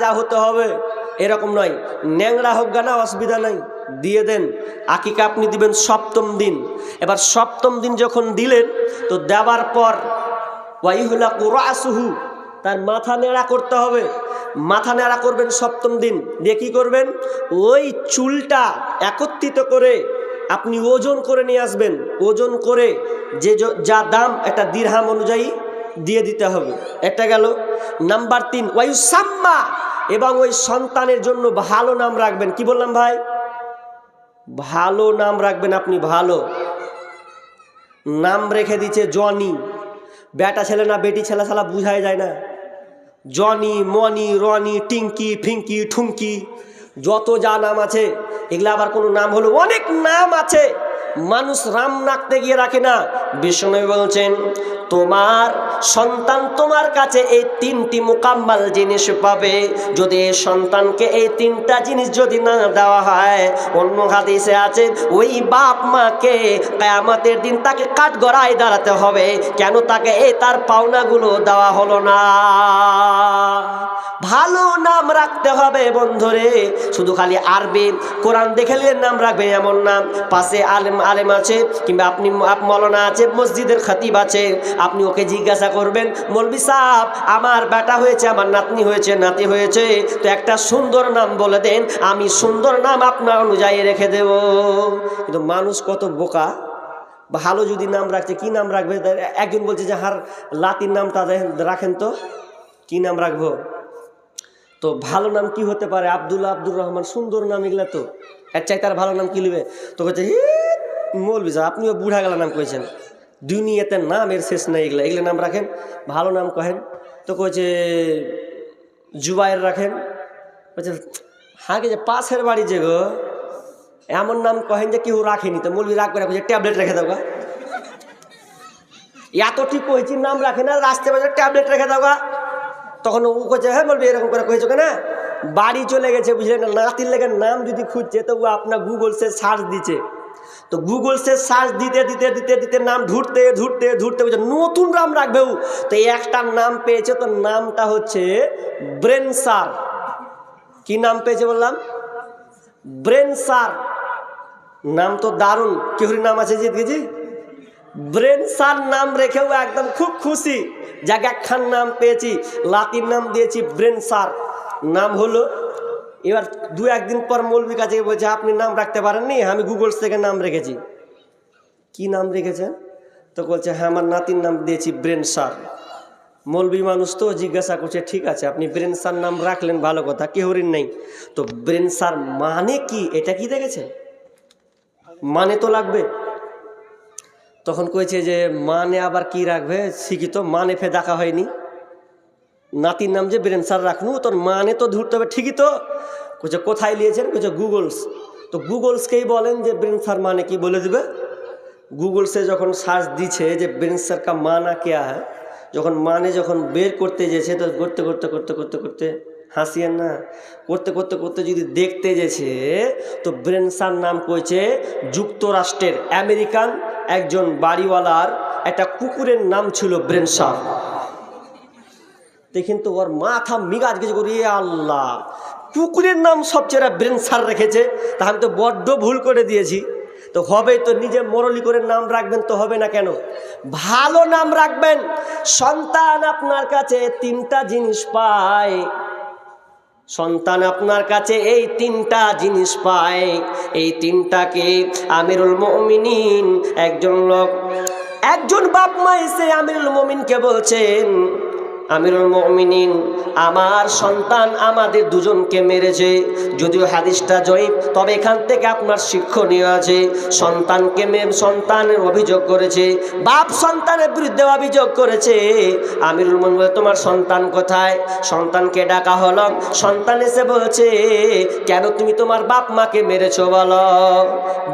যা হতে হবে। এরকম নয়। ন্যাংরা হোক, গানা অসুবিধা নাই। দিয়ে দেন। আকিকা আপনি দিবেন সপ্তম দিন। এবার সপ্তম দিন যখন দিলেন, তো দেওয়ার পর ওয়াইহুলা কুরাসুহু তার মাথা নেড়া করতে হবে। মাথা নেড়া করবেন সপ্তম দিন। দিয়ে কী করবেন? ওই চুলটা একত্রিত করে আপনি ওজন করে নিয়ে আসবেন। ওজন করে যে, যা দাম, একটা দিরহাম অনুযায়ী দিয়ে দিতে হবে। একটা গেল। নাম্বার তিন, ওয়াইসাম্মা এবং ওই সন্তানের জন্য ভালো নাম রাখবেন। কি বললাম ভাই? ভালো নাম রাখবেন আপনি, ভালো। নাম রেখে দিচ্ছে জনি। বেটা ছেলে না, বেটি ছেলে ছালা বুঝাই যায় না। জনি, মনি, রনি, টিঙ্কি, ফিঙ্কি, ঠুঙ্কি, যত যা নাম আছে, এগুলো আবার কোনো নাম হলো? অনেক নাম আছে। মানুষ রাম রাখতে গিয়ে রাখে না। বিষ্ণু বলছেন, তোমার সন্তান তোমার কাছে এই তিনটি মোকাম্মাল জিনিস পাবে। যদি এই সন্তানকে এই তিনটা জিনিস যদি না দেওয়া হয়, অন্য হাদিসে আছে, ওই বাপ মাকে কেয়ামতের দিন তাকে কাঠ গড়ায় দাঁড়াতে হবে। কেন তাকে এই তার পাওনাগুলো দেওয়া হলো না? ভালো নাম রাখতে হবে বন্ধুরে। শুধু খালি আরবি কোরআন দেখে নাম রাখবে এমন নাম পাশে আলেম আলেম আছে, কিংবা আপনি, আপ মৌলানা আছে, মসজিদের খতিব আছে। আপনি ওকে জিজ্ঞাসা করবেন। মলবি সাহ আমার বেটা হয়েছে, আমার নাতনি হয়েছে, নাতি হয়েছে। তো একটা সুন্দর নাম বলে দেন, আমি সুন্দর নাম আপনার অনুযায়ী রেখে দেব। কিন্তু মানুষ কত বোকা। ভালো যদি নাম রাখছে কি নাম রাখবে? একজন বলছে যে, হার, লাতির নামটা দেন- রাখেন তো। কি নাম রাখব? তো ভালো নাম কি হতে পারে? আব্দুল্লাহ আব্দুর রহমান, সুন্দর নাম এগুলা তো। এর চাই তার ভালো নাম কি লিবে? তো বলছে মৌলবি সাহেব, আপনিও বুড়া গেলা নাম কয়েছেন দুনিয়াতে নাম এর শেষ নাই এগুলা। এগুলো নাম রাখেন, ভালো নাম কহেন। তো কয়েছে জুবাইর রাখেন। বলছে হাগে যে, পাশের বাড়ি যে গো, এমন নাম কহেন যে কেউ রাখেনি। তো মৌলবি রাগ করে কইছে ট্যাবলেট রেখে দাও গা। এত ঠিক কয়েছি নাম রাখে না, রাস্তায় বাজার ট্যাবলেট রেখে গা। তখন ও কইছে হ্যাঁ বলবি এরকম করে কয়েছো কেন? বাড়ি চলে গেছে, বুঝলেন নাতির লেগে নাম যদি খুঁজছে তো ও আপনার গুগল সে সার্চ দিচ্ছে তো গুগল সে সার্চ দিতে দিতে দিতে দিতে নাম ঢুটতে ঢুটতে ঢুটতে বুঝছে নতুন নাম রাখবে ও। তো এই একটা নাম পেয়েছে, তো নামটা হচ্ছে ব্রেন সার কি নাম পেয়েছে বললাম? ব্রেন সার নাম তো দারুণ। কেহুরি নাম আছে জিত গেছি ব্রেন সার নাম রেখেও একদম খুব খুশি। জায়গা খান নাম পেয়েছি লাতির নাম দিয়েছি ব্রেন সার নাম হলো এবার দু একদিন পর মৌলবি কাছে বলছে, আপনি নাম রাখতে পারেননি? আমি গুগল থেকে নাম রেখেছি। কি নাম রেখেছেন? তো বলছে হ্যাঁ আমার নাতির নাম দিয়েছি ব্রেন সার। মৌলবি মানুষ তো জিজ্ঞাসা করছে, ঠিক আছে, আপনি ব্রেন সার নাম রাখলেন, ভালো কথা কেহরিন নেই। তো ব্রেন সার মানে কি? এটা কি দেখেছে? মানে তো লাগবে। তখন কয়েছে যে মানে আবার কি রাখবে? শিখিত মানে ফে দেখা হয়নি। নাতির নাম যে বীরেন স্যার রাখনু, তোর মানে তো ধরতে হবে, ঠিকই তো। কোচে কোথায় নিয়েছেন কোচে গুগলস। তো গুগলসকেই বলেন যে ব্রেন স্যার মানে কি বলে দেবে। গুগলসে যখন সার্চ দিছে যে ব্রেন স্যার কা মানা কেয়া হ্যাঁ যখন মানে যখন বের করতে যেছে তো করতে করতে করতে করতে করতে হাসিয়েন না, করতে করতে করতে যদি দেখতে যেছে তো ব্রেন স্যার নাম কইছে যুক্তরাষ্ট্রের আমেরিকান একজন বাড়িওয়ালার, একটা কুকুরের নাম ছিল ব্রেন দেখেন তো ওর মাথা মিগাজ গেছে করি আল্লাহ। কুকুরের নাম সবচেয়ে ব্রেন সার রেখেছে। তা আমি তো বড্ড ভুল করে দিয়েছি। তো হবে তো নিজে মরলি করে নাম রাখবেন, তো হবে না কেন? ভালো নাম রাখবেন। সন্তান আপনার কাছে তিনটা জিনিস পায়। সন্তান আপনার কাছে এই তিনটা জিনিস পায়। এই তিনটাকে আমিরুল মমিনিন, একজন লোক, একজন বাপ মা এসে আমিরুল মমিনকে বলছেন আমিরুল মমিনিন, আমার সন্তান আমাদের দুজনকে মেরেছে। যদিও হাদিসটা জয়ীব তবে এখান থেকে আপনার শিক্ষণীয় আছে, সন্তানকে মেম, সন্তানের অভিযোগ করেছে, বাপ সন্তানের বিরুদ্ধে অভিযোগ করেছে। আমিরুল মমিন বলে, তোমার সন্তান কোথায়? সন্তানকে ডাকা হলো। সন্তান এসে বলছে, কেন তুমি তোমার বাপ মাকে মেরেছো বলো?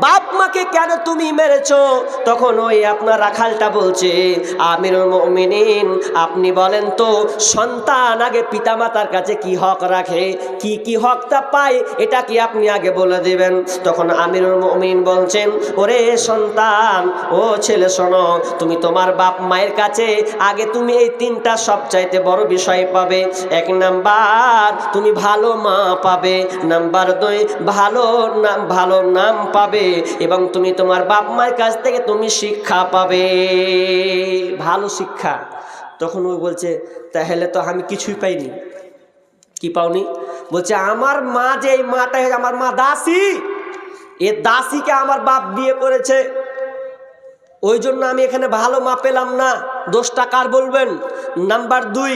বাপ মাকে কেন তুমি মেরেছো? তখন ওই আপনার রাখালটা বলছে, আমিরুল মমিনিন, আপনি বলেন তো তো সন্তান আগে পিতামাতার কাছে কি হক রাখে? কি কি হকটা পায়? এটা কি আপনি আগে বলে দিবেন? তখন আমিরুল মমিন বলছেন, ওরে সন্তান, ও ছেলে শোনো, তুমি তোমার বাপ মায়ের কাছে আগে তুমি এই তিনটা সবচাইতে বড় বিষয় পাবে। এক নাম্বার, তুমি ভালো মা পাবে। নাম্বার দুই, ভালো নাম ভালো নাম পাবে এবং তুমি তোমার বাপ মায়ের কাছ থেকে তুমি শিক্ষা পাবে। ভালো শিক্ষা। তখন ও বলছে, তাহলে তো আমি কিছুই পাইনি। কি পাওনি? বলছে, আমার মা যে এই মাটা আমার মা দাসী। এ দাসীকে আমার বাপ বিয়ে করেছে। ওই জন্য আমি এখানে ভালো মা পেলাম না। দোষটা কার বলবেন? নাম্বার দুই,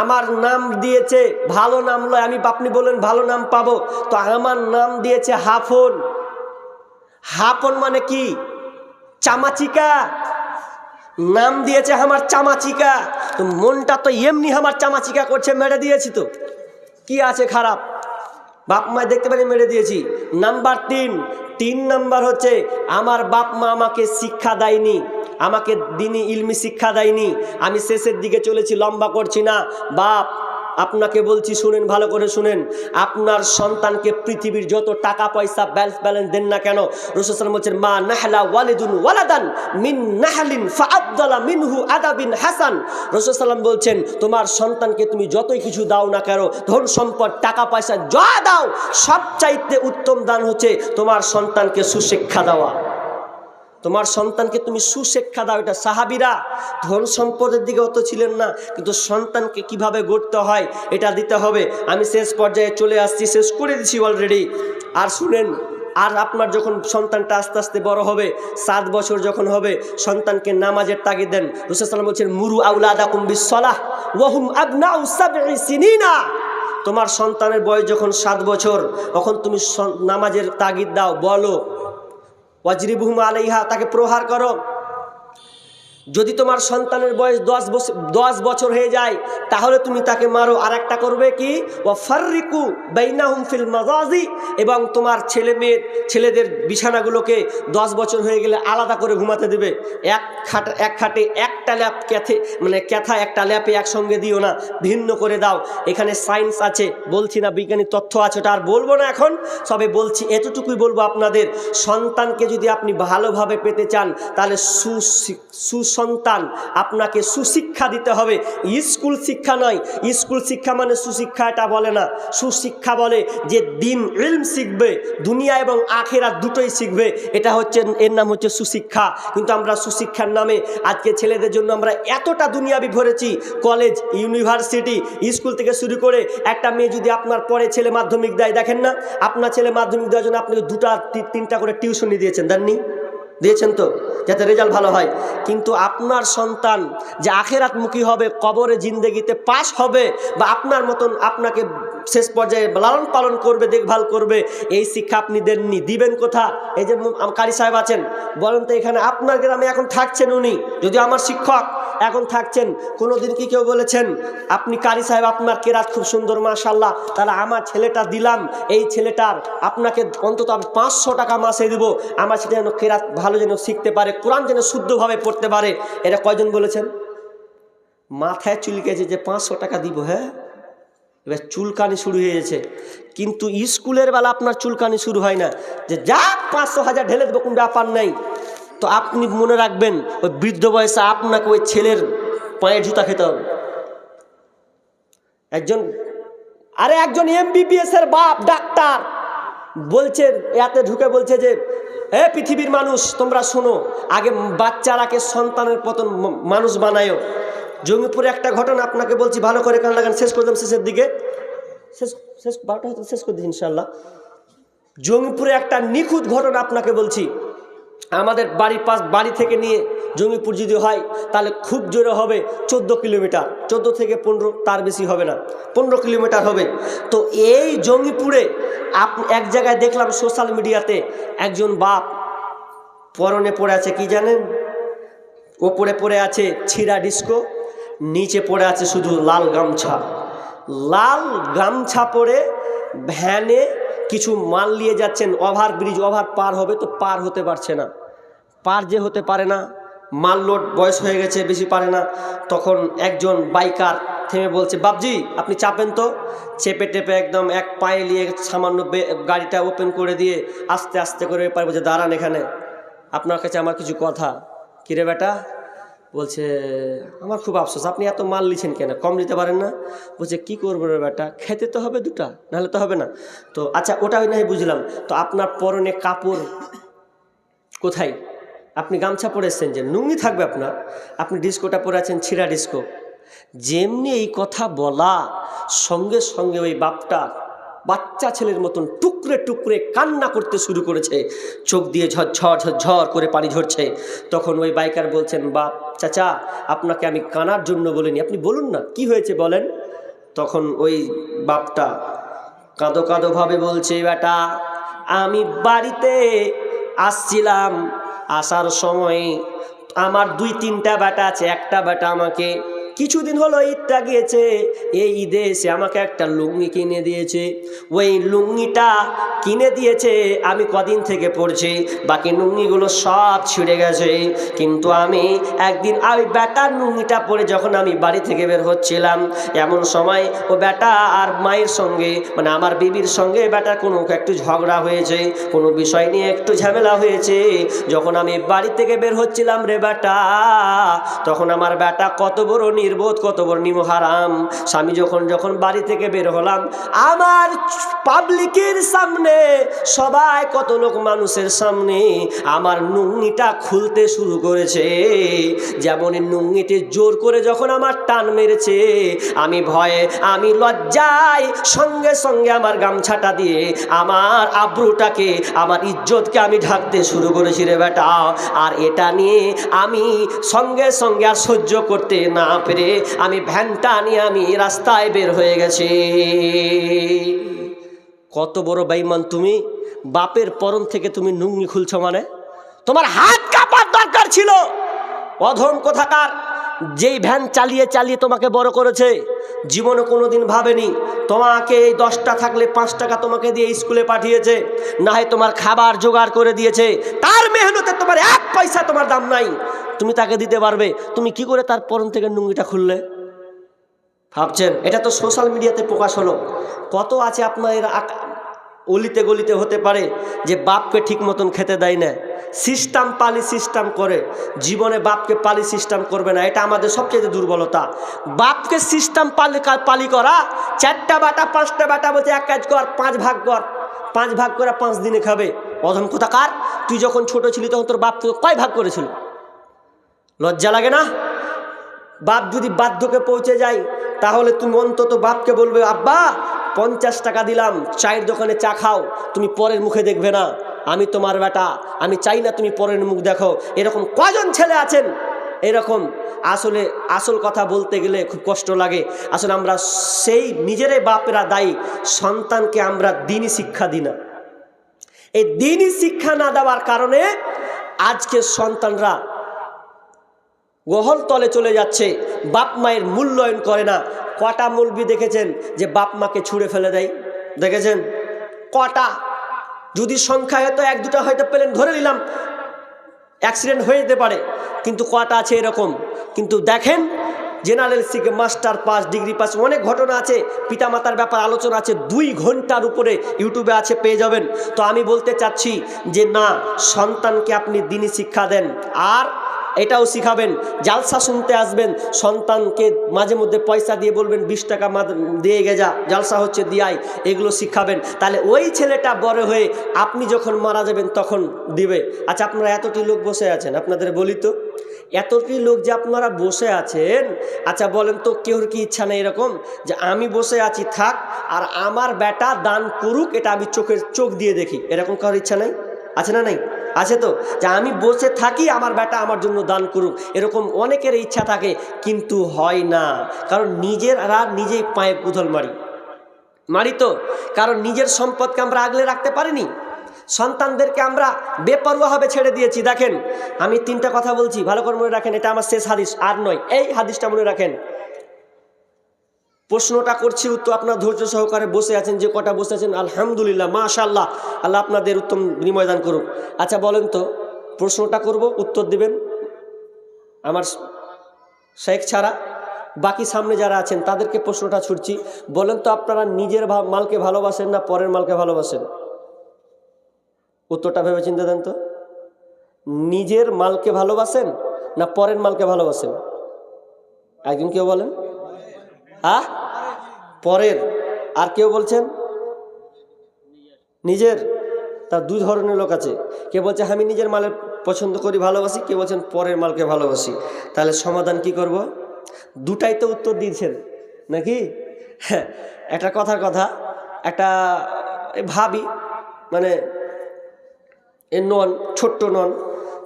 আমার নাম দিয়েছে, ভালো নাম লয়। আমি আপনি বললেন, ভালো নাম পাবো। তো আমার নাম দিয়েছে হাফন। হাফন মানে কি? চামাচিকা। নাম দিয়েছে আমার চামাচিকা। তো মনটা তো এমনি আমার চামাচিকা করছে, মেরে দিয়েছি তো। কি আছে খারাপ? বাপ মায় দেখতে পারি মেরে দিয়েছি। নাম্বার তিন তিন নাম্বার হচ্ছে, আমার বাপ মা আমাকে শিক্ষা দেয়নি, আমাকে দিনই ইলমি শিক্ষা দেয়নি। আমি শেষের দিকে চলেছি, লম্বা করছি না। বাপ আপনাকে বলছি, শুনেন, ভালো করে শুনেন। আপনার সন্তানকে পৃথিবীর যত টাকা, পয়সা ব্যালেন্স ব্যালেন্স দেন না কেন রসুলাম বলছেন, মা নাহলা ওয়ালিদুন ওয়ালাদান মিন নাহালিন ফাআবদালা মিনহু আদাবিন হাসান। রসুলাম বলছেন, তোমার সন্তানকে তুমি যতই কিছু দাও না কেন, ধন সম্পদ, টাকা, পয়সা, যা দাও, সবচাইতে উত্তম দান হচ্ছে তোমার সন্তানকে সুশিক্ষা দেওয়া। তোমার সন্তানকে তুমি সুশিক্ষা দাও, এটা সাহাবিরা। ধন সম্পদের দিকে অত ছিলেন না, কিন্তু সন্তানকে কীভাবে গড়তে হয়, এটা দিতে হবে। আমি শেষ পর্যায়ে চলে আসছি, শেষ করে দিছি অলরেডি আর শুনেন, আর আপনার যখন সন্তানটা আস্তে আস্তে বড় হবে, সাত বছর যখন হবে, সন্তানকে নামাজের তাগিদ দেন। রুসাল্লাম বলছেন, মুরু আউলাদা কুম্বি সলাহ ওয়াহুম সাবঈ সিনিনা। তোমার সন্তানের বয়স যখন সাত বছর, তখন তুমি নামাজের তাগিদ দাও, বলো ওয়াজরিবুহুম আলাইহা, তাকে প্রহার করো। যদি তোমার সন্তানের বয়স দশ বছর দশ বছর হয়ে যায়, তাহলে তুমি তাকে মারো। আর একটা করবে কি? ও ফার্রিকু বাইনাহুম ফিল মাজাজি এবং তোমার ছেলে মেয়ের, ছেলেদের বিছানাগুলোকে দশ বছর হয়ে গেলে আলাদা করে ঘুমাতে দেবে। এক খাট, এক খাটে একটা ল্যাপ ক্যাথে মানে ক্যাথা একটা ল্যাপে একসঙ্গে দিও না, ভিন্ন করে দাও। এখানে সায়েন্স আছে, বলছি না বিজ্ঞানী তথ্য আছে, ওটা আর বলব না এখন। সবে বলছি, এতটুকুই বলব আপনাদের, সন্তানকে যদি আপনি ভালোভাবে পেতে চান, তাহলে সুসন্তান, আপনাকে সুশিক্ষা দিতে হবে। স্কুল শিক্ষা নয়, স্কুল শিক্ষা মানে সুশিক্ষা এটা বলে না। সুশিক্ষা বলে যে দিন ইলম শিখবে, দুনিয়া এবং আখেরা দুটোই শিখবে। এটা হচ্ছে এর নাম হচ্ছে সুশিক্ষা। কিন্তু আমরা সুশিক্ষার নামে আজকে ছেলেদের জন্য আমরা এতটা দুনিয়াবি ভরেছি। কলেজ, ইউনিভার্সিটি, স্কুল থেকে শুরু করে একটা মেয়ে যদি আপনার পরে ছেলে মাধ্যমিক দেয়, দেখেন না, আপনার ছেলে মাধ্যমিক দেওয়ার জন্য আপনাকে দুটা তিনটা করে টিউশনি দিয়েছেন, দেননি? দিয়েছেন তো, যাতে রেজাল্ট ভালো হয়। কিন্তু আপনার সন্তান যে আখেরাতমুখী হবে, কবরে জিন্দেগিতে পাশ হবে, বা আপনার মতন আপনাকে শেষ পর্যায়ে লালন পালন করবে, দেখভাল করবে, এই শিক্ষা আপনি দেননি, দিবেন কোথা এই যে কারি সাহেব আছেন, বলেন তো এখানে আপনার গ্রামে এখন থাকছেন উনি, যদি আমার শিক্ষক এখন থাকছেন। কোনো দিন কি কেউ বলেছেন, আপনি কারি সাহেব, আপনার কেরাত খুব সুন্দর মাশাল্লাহ তাহলে আমার ছেলেটা দিলাম, এই ছেলেটার আপনাকে অন্তত আমি পাঁচশো টাকা মাসে দেবো। আমার সেটা যেন কেরাত ভালো যেন শিখতে পারে, কোরআন যেন শুদ্ধভাবে পড়তে পারে। এটা কয়জন বলেছেন? মাথায় চুলকেছে যে পাঁচশো টাকা দিব হ্যাঁ? এবার চুলকানি শুরু হয়ে গেছে। কিন্তু স্কুলের বেলা আপনার চুলকানি শুরু হয় না। যে যা পাঁচশো হাজার ঢেলে দেবো, কোনো ব্যাপার নাই। তো আপনি মনে রাখবেন, ওই বৃদ্ধ বয়সে আপনাকে ওই ছেলের পায়ের জুতা খেতে হবে। একজন, আরে একজন এমবিবিএস এর বাপ, ডাক্তার, বলছে, এতে ঢুকে বলছে যে, এ পৃথিবীর মানুষ, তোমরা শোনো, আগে বাচ্চারাকে সন্তানের পতন মানুষ বানায়ও জঙ্গিপুরে একটা ঘটনা আপনাকে বলছি, ভালো করে কান লাগান শেষ করে দিলাম শেষের দিকে। শেষ শেষ, বারোটা হয়তো শেষ করে দিই ইনশাল্লাহ জঙ্গিপুরে একটা নিখুঁত ঘটনা আপনাকে বলছি আমাদের বাড়ির পাশ, বাড়ি থেকে নিয়ে জঙ্গিপুর যদি হয়, তাহলে খুব জোরে হবে চোদ্দ কিলোমিটার। চোদ্দ থেকে পনেরো, তার বেশি হবে না। পনেরো কিলোমিটার হবে। তো এই জঙ্গিপুরে আপ, এক জায়গায় দেখলাম সোশ্যাল মিডিয়াতে একজন বাপ পরনে পড়ে আছে, কি জানেন? ওপরে পড়ে আছে ছিঁড়া ডিস্কো নিচে পড়ে আছে শুধু লাল গামছা। লাল গামছা পরে ভ্যানে কিছু মাল নিয়ে যাচ্ছেন, ওভার ব্রিজ, ওভার পার হবে তো পার হতে পারছে না। পার যে হতে পারে না, মাল লোড বয়স হয়ে গেছে, বেশি পারে না, তখন একজন বাইকার থেমে বলছে বাবজি আপনি চাপেন তো। চেপে টেপে একদম এক পায়ে নিয়ে সামান্য গাড়িটা ওপেন করে দিয়ে আস্তে আস্তে করে এপারে বলছে, দাঁড়ান এখানে। আপনার কাছে আমার কিছু কথা। কিরে বেটা? বলছে, আমার খুব আফসোস, আপনি এত মাল লিছেন কেন? কম নিতে পারেন না? বলছে, কি করব রে বেটা? খেতে তো হবে দুটা, নাহলে তো হবে না। তো আচ্ছা ওটাই নাই বুঝলাম। তো আপনার পরনে কাপড় কোথায়? আপনি গামছা পরে পরেছেন যে নুঙ্গি থাকবে আপনার, আপনি ডিস্কোটা পরে আছেন ছিঁড়া ডিস্কো। যেমনি এই কথা বলা, সঙ্গে সঙ্গে ওই বাপটা বাচ্চা ছেলের মতন টুকরে টুকরে কান্না করতে শুরু করেছে। চোখ দিয়ে ঝরঝর ঝরঝর করে পানি ঝরছে। তখন ওই বাইকার বলছেন, বাপ, চাচা, আপনাকে আমি কানার জন্য বলিনি। আপনি বলুন না, কি হয়েছে বলেন? তখন ওই বাপটা কাঁদো কাঁদো ভাবে বলছে, বেটা, আমি বাড়িতে আসছিলাম। আসার সময় আমার দুই তিনটা বেটা আছে, একটা বেটা আমাকে কিছুদিন হলো ঈদটা গিয়েছে। এই ঈদে এসে আমাকে একটা লুঙ্গি কিনে দিয়েছে। ওই লুঙ্গিটা কিনে দিয়েছে, আমি কদিন থেকে পড়ছি। বাকি লুঙ্গিগুলো সব ছিঁড়ে গেছে। কিন্তু আমি একদিন ওই বেটার লুঙ্গিটা পরে যখন আমি বাড়ি থেকে বের হচ্ছিলাম, এমন সময় ও বেটা আর মায়ের সঙ্গে মানে আমার বিবির সঙ্গে বেটার কোনো একটু ঝগড়া হয়েছে, কোনো বিষয় নিয়ে একটু ঝামেলা হয়েছে। যখন আমি বাড়ি থেকে বের হচ্ছিলাম রে বেটা, তখন আমার বেটা কত বড় নির্বোধ, কত বড় নিমহারাম স্বামী যখন যখন বাড়ি থেকে বের হলাম, আমার পাবলিকের সামনে, সবাই কত লোক মানুষের সামনে, আমার নুঙ্গিটা খুলতে শুরু করেছে। যেমন নুঙ্গিটি জোর করে যখন আমার টান মেরেছে, আমি ভয়ে, আমি লজ্জায় সঙ্গে সঙ্গে আমার গামছাটা দিয়ে আমার আব্রুটাকে, আমার ইজ্জতকে আমি ঢাকতে শুরু করেছি রে বেটা। আর এটা নিয়ে আমি সঙ্গে সঙ্গে আর সহ্য করতে না পেরে আমি ভ্যানটা নিয়ে আমি রাস্তায় বের হয়ে গেছি। কত বড় বাইমান তুমি, বাপের পরম থেকে তুমি নুঙ্গি খুলছো মানে? তোমার হাত কাপার দরকার ছিল। অধম কোথাকার? যেই ভ্যান চালিয়ে চালিয়ে তোমাকে বড় করেছে, জীবনে কোনো দিন ভাবেনি, তোমাকে এই দশটা থাকলে পাঁচ টাকা তোমাকে দিয়ে স্কুলে পাঠিয়েছে না হয় তোমার খাবার জোগাড় করে দিয়েছে, তার মেহনতে তোমার এক পয়সা তোমার দাম নাই। তুমি তাকে দিতে পারবে, তুমি কি করে তার পরন থেকে নুঙ্গিটা খুললে? ভাবছেন, এটা তো সোশ্যাল মিডিয়াতে প্রকাশ হলো। কত আছে আপনার অলিতে গলিতে হতে পারে যে বাপকে ঠিক মতন খেতে দেয় না। সিস্টেম পালি সিস্টেম করে। জীবনে বাপকে পালি সিস্টেম করবে না। এটা আমাদের সবচেয়ে দুর্বলতা। বাপকে সিস্টেম পালি পালি করা, চারটা বাটা, পাঁচটা বাটা বলছে এক কাজ কর, পাঁচ ভাগ কর। পাঁচ ভাগ করে পাঁচ দিনে খাবে। অধম কোথাকার তুই যখন ছোট ছিলি তখন তোর বাপ তোকে কয় ভাগ করেছিল? লজ্জা লাগে না? বাপ যদি বাধ্যকে পৌঁছে যায়, তাহলে তুমি অন্তত বাপকে বলবে, আব্বা পঞ্চাশ টাকা দিলাম, চায়ের দোকানে চা খাও, তুমি পরের মুখে দেখবে না। আমি তোমার বেটা, আমি চাই না তুমি পরের মুখ দেখো। এরকম কজন ছেলে আছেন? এরকম। আসলে, আসল কথা বলতে গেলে খুব কষ্ট লাগে। আসলে আমরা সেই নিজেরাই বাপেরা দায়ী, সন্তানকে আমরা দিনই শিক্ষা দিই না। এই দিনই শিক্ষা না দেওয়ার কারণে আজকে সন্তানরা গহল তলে চলে যাচ্ছে। বাপ মায়ের মূল্যায়ন করে না। কটা মূলবি দেখেছেন যে বাপ মাকে ছুঁড়ে ফেলে দেয়? দেখেছেন? কটা? যদি সংখ্যায় হয়তো এক, দুটো হয়তো পেলেন, ধরে নিলাম অ্যাক্সিডেন্ট হয়ে যেতে পারে। কিন্তু কটা আছে এরকম? কিন্তু দেখেন জেনারেল সিকে মাস্টার পাস ডিগ্রি পাস অনেক ঘটনা আছে। পিতামাতার ব্যাপার আলোচনা আছে। দুই ঘণ্টার উপরে ইউটিউবে আছে, পেয়ে যাবেন। তো আমি বলতে চাচ্ছি যে না, সন্তানকে আপনি দিনই শিক্ষা দেন। আর এটাও শিখাবেন, জালসা শুনতে আসবেন, সন্তানকে মাঝে মধ্যে পয়সা দিয়ে বলবেন, বিশ টাকা দিয়ে গেজা জালসা হচ্ছে দিয়াই, এগুলো শিখাবেন। তাহলে ওই ছেলেটা বড় হয়ে আপনি যখন মারা যাবেন তখন দিবে। আচ্ছা আপনারা এতটি লোক বসে আছেন, আপনাদের বলি তো? এতটি লোক যে আপনারা বসে আছেন আচ্ছা বলেন তো, কেউর কি ইচ্ছা নেই এরকম? যে আমি বসে আছি, থাক, আর আমার বেটা দান করুক, এটা আমি চোখের চোখ দিয়ে দেখি। এরকম কারোর ইচ্ছা নেই? আছে না নাই? আছে তো? যে আমি বসে থাকি, আমার বেটা আমার জন্য দান করুক। এরকম অনেকের ইচ্ছা থাকে, কিন্তু হয় না। কারণ নিজের আর নিজেই পায়ে কুধল মারি। মারি তো? কারণ নিজের সম্পদকে আমরা আগলে রাখতে পারিনি। সন্তানদেরকে আমরা বেপরোয়াভাবে ছেড়ে দিয়েছি। দেখেন, আমি তিনটা কথা বলছি। ভালো করে মনে রাখেন, এটা আমার শেষ হাদিস, আর নয়। এই হাদিসটা মনে রাখেন। প্রশ্নটা করছি, উত্তর আপনার ধৈর্য সহকারে বসে আছেন, যে কটা বসে আছেন, আলহামদুলিল্লাহ মাশাল্লাহ আল্লাহ আপনাদের উত্তম বিনিময় দান করুক। আচ্ছা বলেন তো, প্রশ্নটা করব, উত্তর দিবেন? আমার শেখ ছাড়া। বাকি সামনে যারা আছেন, তাদেরকে প্রশ্নটা ছুটছি বলেন তো, আপনারা নিজের মালকে ভালোবাসেন না পরের মালকে ভালোবাসেন? উত্তরটা ভেবে চিন্তে দেন তো। নিজের মালকে ভালোবাসেন না পরের মালকে ভালোবাসেন? একজন কেউ বলেন? আহ? পরের। আর কেউ বলছেন? নিজের। তার দুই ধরনের লোক আছে। কে বলছে, আমি নিজের মালের পছন্দ করি, ভালোবাসি। কে বলছেন, পরের মালকে ভালোবাসি। তাহলে সমাধান কি করব? দুটাই তো উত্তর দিয়েছেন। নাকি? হ্যাঁ একটা কথার কথা, একটা ভাবি মানে এ নন, ছোট্ট নন,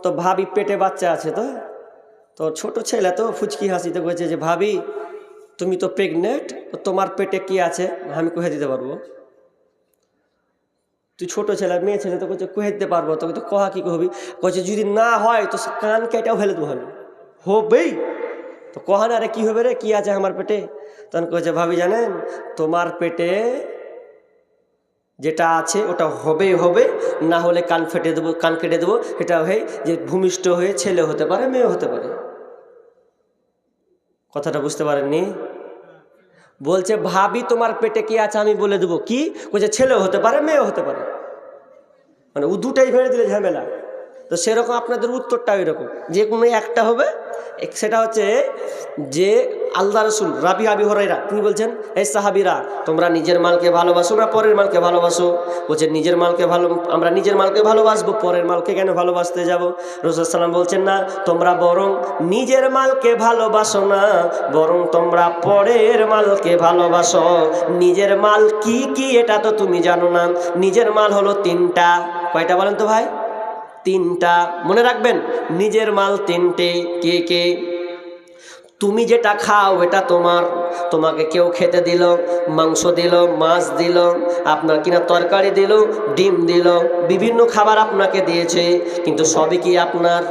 তো ভাবি পেটে বাচ্চা আছে তো? তো ছোট ছেলে তো, ফুচকি হাসিতে বলছে যে, ভাবি তুমি তো প্রেগনেন্ট তোমার পেটে কি আছে? আমি কহে দিতে পারব। তুই ছোট ছেলে, মেয়ে ছেলে, তো কচ্ছে কহে দিতে পারব। তোকে তো কহা কি কহবি? কচ্ছে যদি না হয়, তো কান কেটেও ফেলে দেবো আমি হবেই। তো কহা না রে কী হবে রে? কী আছে আমার পেটে? তখন কয়েছে ভাবি জানেন, তোমার পেটে যেটা আছে, ওটা হবে হবে। না হলে কান ফেটে দেবো, কান কেটে দেবো। এটা হয়ে যে ভূমিষ্ঠ হয়ে ছেলে হতে পারে, মেয়ে হতে পারে। কথাটা বুঝতে পারেননি? বলছে, ভাবি, তোমার পেটে কি আছে? আমি বলে দেবো। কি? বলছে ছেলেও হতে পারে মেয়েও হতে পারে। মানে ও দুটাই ভেড়ে দিলে ঝামেলা। তো সেরকম আপনাদের উত্তরটা এরকম। যে কোনো একটা হবে। সেটা হচ্ছে যে আল্লাহ রসুল, রাবি আবি হরাইরা তিনি বলছেন এই সাহাবিরা, তোমরা নিজের মালকে ভালোবাসো না পরের মালকে ভালোবাসো। বলছে নিজের মালকে ভালো, আমরা নিজের মালকে ভালোবাসবো, পরের মালকে কেন ভালোবাসতে যাব? রসুলাম বলছেন, না, তোমরা বরং নিজের মালকে ভালোবাসো না, বরং তোমরা পরের মালকে ভালোবাসো। নিজের মাল কি কি, এটা তো তুমি জানো না। নিজের মাল হলো তিনটা। কয়টা বলেন তো ভাই? তিনটা। মনে রাখবেন, নিজের মাল তিনটে। কে কে? তুমি যেটা খাও, এটা তোমার। তোমাকে কেউ খেতে দিল, মাংস দিল, মাছ দিল, আপনার কিনা তরকারি দিল, ডিম দিল, বিভিন্ন খাবার আপনাকে দিয়েছে, কিন্তু সবই কি আপনার?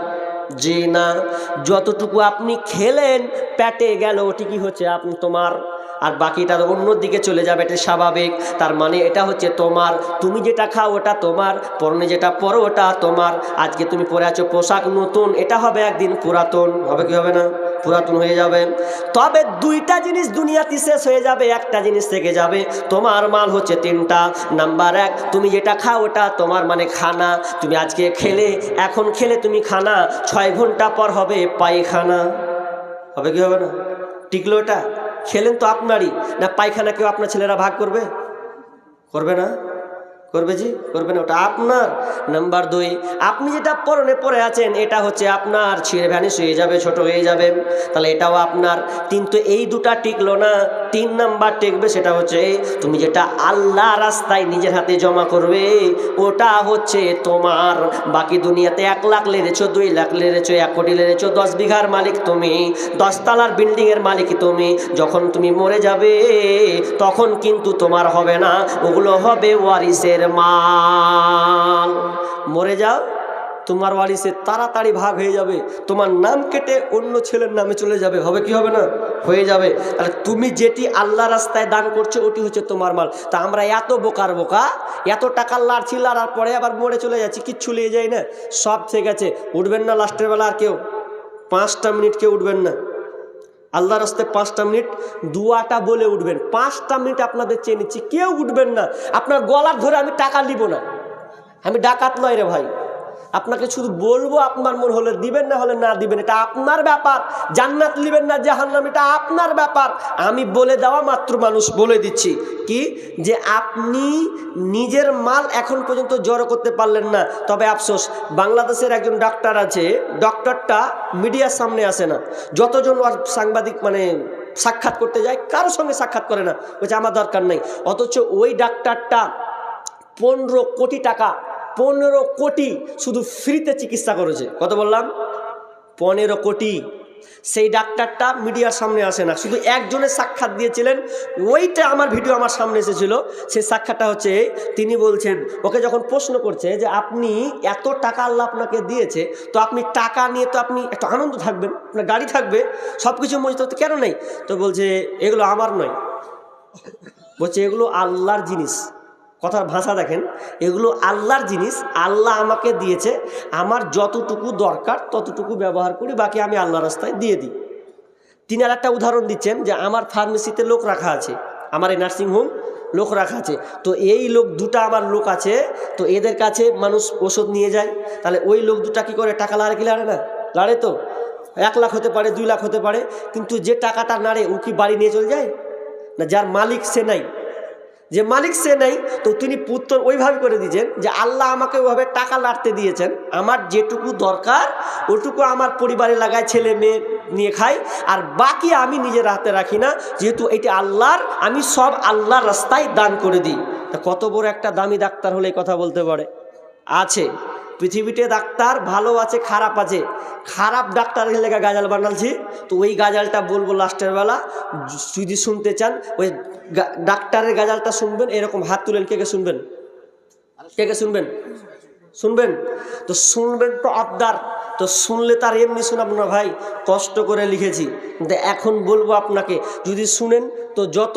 যে না। যতটুকু আপনি খেলেন প্যাটে গেল ওটি কি হচ্ছে, আপনি তোমার আর বাকিটা অন্য দিকে চলে যাবে, এটা স্বাভাবিক। তার মানে এটা হচ্ছে তোমার, তুমি যেটা খাও ওটা তোমার, পরনে যেটা পরো ওটা তোমার। আজকে তুমি পরে আছো পোশাক নতুন, এটা হবে একদিন পুরাতন। হবে কি হবে না? পুরাতন হয়ে যাবে। তবে দুইটা জিনিস দুনিয়াতে শেষ হয়ে যাবে, একটা জিনিস থেকে যাবে, তোমার মাল হচ্ছে তিনটা। নাম্বার এক, তুমি যেটা খাও ওটা তোমার মানে খানা। তুমি আজকে খেলে, এখন খেলে তুমি খানা। ছয় ঘণ্টা পর হবে পায়খানা। হবে কি হবে না? টিকলো এটা? খেলেন তো আপনারই। না পায়খানা কেউ আপনার ছেলেরা ভাগ করবে? করবে না? করবে জি করবে না, ওটা আপনার। নাম্বার দুই, আপনি যেটা পরনে পরে আছেন, এটা হচ্ছে আপনার, ছিঁড়ে ভ্যানিস হয়ে যাবে, ছোট হয়ে যাবে। তাহলে এটাও আপনার। কিন্তু এই দুটা টিকলো না, তিন নাম্বার টিকবে, সেটা হচ্ছে তুমি যেটা আল্লাহ রাস্তায় নিজের হাতে জমা করবে, ওটা হচ্ছে তোমার। বাকি দুনিয়াতে এক লাখ লেড়েছো দুই লাখ লেড়েছো এক কোটি লেড়েছো দশ বিঘার মালিক তুমি দশতলার বিল্ডিংয়ের মালিক তুমি। যখন তুমি মরে যাবে, তখন কিন্তু তোমার হবে না, ওগুলো হবে ওয়ারিসের মাল মরে যাও, তোমার বাড়ি সে তাড়াতাড়ি ভাগ হয়ে যাবে। তোমার নাম কেটে অন্য ছেলের নামে চলে যাবে। হবে কি হবে না? হয়ে যাবে। তাহলে তুমি যেটি আল্লাহ রাস্তায় দান করছ, ওটি হচ্ছে তোমার মাল। তা আমরা এত বোকার বোকা, এত টাকার লাড়ছি, লাড়ার পরে আবার মরে চলে যাচ্ছি, কিচ্ছু নিয়ে যাই না। সব ঠিক আছে, উঠবেন না লাস্টের বেলা আর কেউ। পাঁচটা মিনিট কেউ উঠবেন না। আল্লাহ রাস্তায় পাঁচটা মিনিট দুয়াটা বলে উঠবেন। পাঁচটা মিনিট আপনাদের চেয়ে নিচ্ছি, কেউ উঠবেন না। আপনার গলার ধরে আমি টাকা নিব না। আমি ডাকাত নয় রে ভাই। আপনাকে শুধু বলব আপনার মন হলে দিবেন, না হলে না দিবেন, এটা আপনার ব্যাপার। জান্নাত নিবেন না জাহান্নাম, এটা আপনার ব্যাপার। আমি বলে দেওয়া মাত্র মানুষ বলে দিচ্ছি। কি? যে আপনি নিজের মাল এখন পর্যন্ত জড়ো করতে পারলেন না। তবে আফসোস, বাংলাদেশের একজন ডাক্তার আছে, ডক্টরটা মিডিয়ার সামনে আসে না। যতজন আর সাংবাদিক মানে সাক্ষাৎ করতে যায় কারোর সঙ্গে সাক্ষাৎ করে না। বলছে, আমার দরকার নেই। অথচ ওই ডাক্তারটা পনেরো কোটি টাকা পনেরো কোটি শুধু ফ্রিতে চিকিৎসা করেছে। কত বললাম? পনেরো কোটি। সেই ডাক্তারটা মিডিয়ার সামনে আসে না। শুধু একজনের সাক্ষাৎ দিয়েছিলেন, ওইটা আমার ভিডিও আমার সামনে এসেছিল। সেই সাক্ষাৎটা হচ্ছে, তিনি বলছেন, ওকে যখন প্রশ্ন করছে যে আপনি এত টাকা আল্লাহ আপনাকে দিয়েছে, তো আপনি টাকা নিয়ে তো আপনি একটু আনন্দ থাকবেন, আপনার গাড়ি থাকবে সব কিছু মজুত কেন নেই? তো বলছে, এগুলো আমার নয়। বলছে, এগুলো আল্লাহর জিনিস। কথার ভাষা দেখেন, এগুলো আল্লাহর জিনিস, আল্লাহ আমাকে দিয়েছে, আমার যতটুকু দরকার ততটুকু ব্যবহার করি, বাকি আমি আল্লাহ রাস্তায় দিয়ে দিই। তিনি আর একটা উদাহরণ দিচ্ছেন যে আমার ফার্মেসিতে লোক রাখা আছে, আমার এই নার্সিংহোম লোক রাখা আছে, তো এই লোক দুটা আমার লোক আছে, তো এদের কাছে মানুষ ওষুধ নিয়ে যায়, তাহলে ওই লোক দুটা কি করে টাকা লাড়ে কি লাড়ে না? লাড়ে তো, এক লাখ হতে পারে, দুই লাখ হতে পারে, কিন্তু যে টাকাটা নাড়ে ও কি বাড়ি নিয়ে চলে যায়? না যার মালিক সে নাই। যে মালিক সে নেই, তো তিনি পুত্র ওইভাবে করে দিয়েছেন যে আল্লাহ আমাকে ওইভাবে টাকা লাড়তে দিয়েছেন। আমার যেটুকু দরকার, ওটুকু আমার পরিবারে লাগায়, ছেলে মেয়ে নিয়ে খাই আর বাকি আমি নিজের হাতে রাখি না, যেহেতু এটি আল্লাহর, আমি সব আল্লাহর রাস্তায় দান করে দিই। তা কত বড় একটা দামি ডাক্তার হলে কথা বলতে পারে। আছে। পৃথিবীতে ডাক্তার ভালো আছে, খারাপ আছে? খারাপ ডাক্তারের লেখা গাজাল বানালছি। তো ওই গাজালটা বলব লাস্টের বেলা। যদি শুনতে চান, ওই ডাক্তারের গাজালটা শুনবেন, এরকম হাত তুলেন। কে কে শুনবেন? কে কে শুনবেন? শুনবেন? তো শুনবেন তো আবদার। তো শুনলে তার এমনি শোনাব না ভাই, কষ্ট করে লিখেছি। এখন বলব আপনাকে, যদি শুনেন, তো যত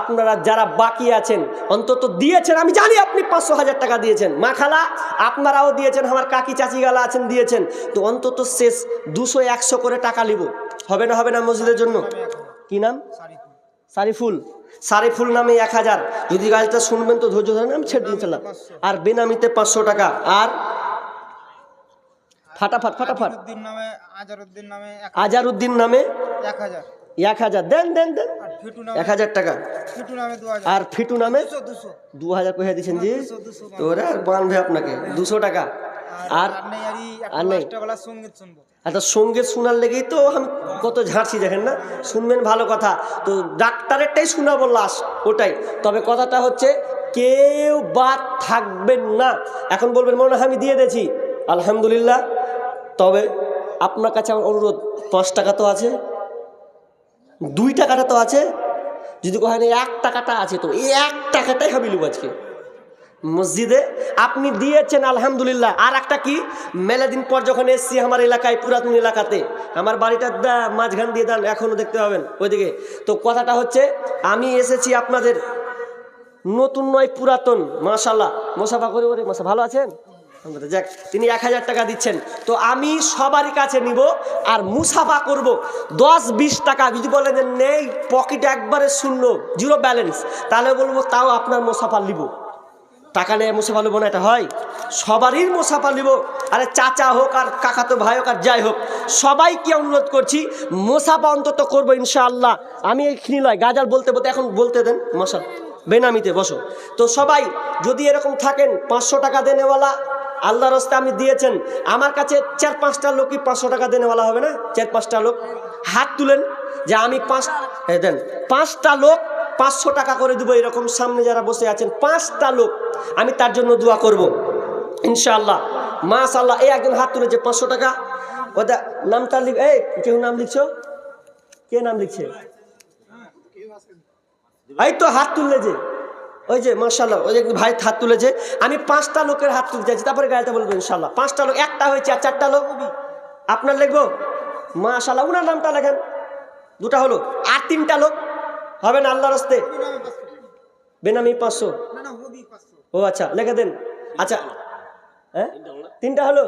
আপনারা যারা বাকি আছেন, অন্তত দিয়েছেন, আমি জানি আপনি পাঁচশো হাজার টাকা দিয়েছেন। মা খালা আপনারাও দিয়েছেন, আমার কাকি চাচি গালা আছেন, দিয়েছেন। তো অন্তত শেষ দুশো একশো করে টাকা নিব হবে না হবে না মসজিদের জন্য? কি নাম? সারিফুল। সারিফুল নামে এক হাজার। যদি গাছটা শুনবেন, তো ধৈর্য ধরেন আমি ছেড়ে দিয়েছিলাম আর বেনামিতে পাঁচশো টাকা। আর ফাটাফাট ফাটাফাট। আজারউদ্দিন নামে এক হাজার। এক হাজার। দেন দেন দেন। এক হাজার টাকা। আর ফিটু নামে দু হাজার কহে দিচ্ছেন জি। দুশো, দুশো তো ওরা বাঁধবে আপনাকে। দুশো টাকা। আর আর নেই। বেলা সংগীত শোনার লেগেই তো আমি কত ঝাড়ছি দেখেন না? শুনবেন ভালো কথা। তো ডাক্তারেরটাই শোনাবো লাশ ওটাই। তবে কথাটা হচ্ছে কেউ বাদ থাকবেন না। এখন বলবেন মনে হয় আমি দিয়ে দিয়েছি। আলহামদুলিল্লাহ। তবে আপনার কাছে আমার অনুরোধ পাঁচ টাকা তো আছে, দুই টাকাটা তো আছে, যদি কোথায় এক টাকাটা আছে তো এই এক টাকাটাই লিব আজকে। মসজিদে আপনি দিয়েছেন, আলহামদুলিল্লাহ। আর একটা কি, মেলা দিন পর যখন এসছি আমার এলাকায়, পুরাতন এলাকাতে, আমার বাড়িটা দা, মাঝখান দিয়ে দান এখনও দেখতে পাবেন, ওইদিকে। তো কথাটা হচ্ছে, আমি এসেছি আপনাদের, নতুন নয় পুরাতন মাশাল্লাহ মশাফা করে ওরে মশা ভালো আছেন? যাক, তিনি এক হাজার টাকা দিচ্ছেন। তো আমি সবারই কাছে নিব আর মুসাফা করব। দশ বিশ টাকা, যদি বলেন যে নেই, পকেট একবারে শূন্য, জিরো ব্যালেন্স, তাহলে বলব তাও আপনার মুসাফা নিব। টাকা নিয়ে মুসাফা নেব না, এটা হয়? সবারই মুসাফা নিব। আরে চাচা হোক আর কাকাতো ভাই হোক আর যাই হোক, সবাইকে অনুরোধ করছি, মুসাফা অন্তত করব ইনশাআল্লাহ। আমি এইখানি নয় গাজাল বলতে বলতে, এখন বলতে দেন, মশা, বেনামিতে বসো। তো সবাই, যদি এরকম থাকেন, পাঁচশো টাকা দেনেওয়ালা আল্লাহ রস্তে আমি দিয়েছেন, আমার কাছে চার পাঁচটা লোকই পাঁচশো টাকা দেনেওয়ালা হবে না? চার পাঁচটা লোক। হাত তুলেন যে আমি পাঁচ দেন, পাঁচটা লোক পাঁচশো টাকা করে দেবো এরকম সামনে যারা বসে আছেন, পাঁচটা লোক, আমি তার জন্য দোয়া করব। ইনশাআল্লাহ মাশাল্লাহ এই একজন হাত তুলেছে পাঁচশো টাকা। ওটা নামটা লিখ এই, কেউ নাম লিখছো? কে নাম লিখছে? এই তো হাত তুললে যে। ওই যে মার্শাল্লাহ ওই যে ভাই হাত তুলেছে আমি পাঁচটা লোকের হাত তুলতে চাইছি তারপরে গাড়িতে বলব ইনশাল্লাহ পাঁচটা লোক একটা হয়েছে আর চারটা লোক। আপনার লিখব? মাশাল্লাহ উনার নামটা লেখেন। দুটা হলো আর তিনটা লোক। হবে না আল্লাহর হস্তে বেনামি পাঁচশো। ও আচ্ছা লেখে দেন। আচ্ছা হ্যাঁ? তিনটা হলো?